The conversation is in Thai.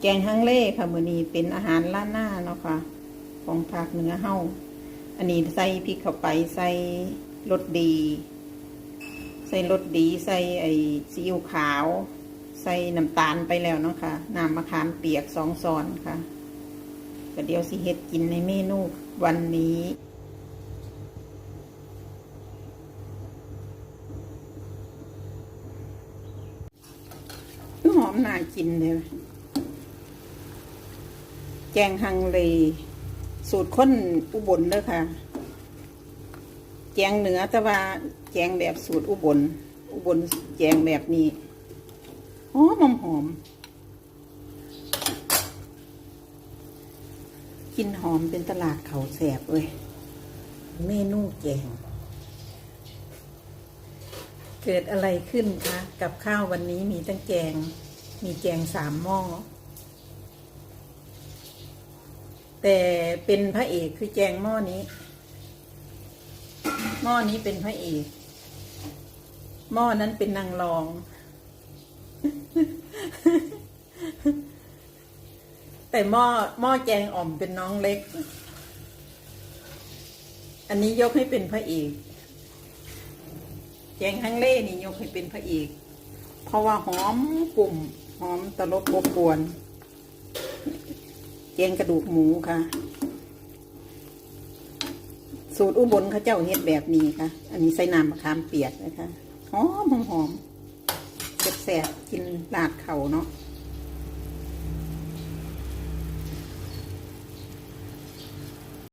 แกงฮังเล่ค่ะมือนี้เป็นอาหารล้านหน้าเนาะค่ะ ของภาคเหนือเฮาอันนี้ใส่พริกเข้าไปใส่รสดี ใส่รสดีใส่ไอ้ซีอิ๊วขาว ใส่น้ำตาลไปแล้วเนาะค่ะน้ำมะขามเปียกสองซอนค่ะก็เดี๋ยวสิเฮ็ดกินในเมนูวันนี้หอมน่ากินเลย แกงฮังเล สูตรข้นอุบลเด้อค่ะ แกงเหนือแต่ว่าแกงแบบสูตรอุบล อุบลแกงแบบนี้หอมหอมกินหอมเป็นตลาดเขาแสบเลยเมนูแกงเกิดอะไรขึ้นคะ กับข้าววันนี้มีตั้งแกง มีแกงสามหม้อ แต่เป็นพระเอกคือแกงหม้อนี้ หม้อนี้เป็นพระเอก หม้อนั้นเป็นนางรอง แต่หม้อหม้อแกงอ่อมเป็นน้องเล็ก อันนี้ยกให้เป็นพระเอกแกงฮังเล่นี่ยกให้เป็นพระเอก เพราะว่าหอมกลุ่มหอมตลบอบกวน แกงกระดูกหมูค่ะ สูตรอุบลเขาเจ้าเฮ็ดแบบนี้ค่ะ อันนี้ใส่น้ำมะขามเปียกนะคะหอมหอมหอมแสบๆกินลาดเข่าเนาะ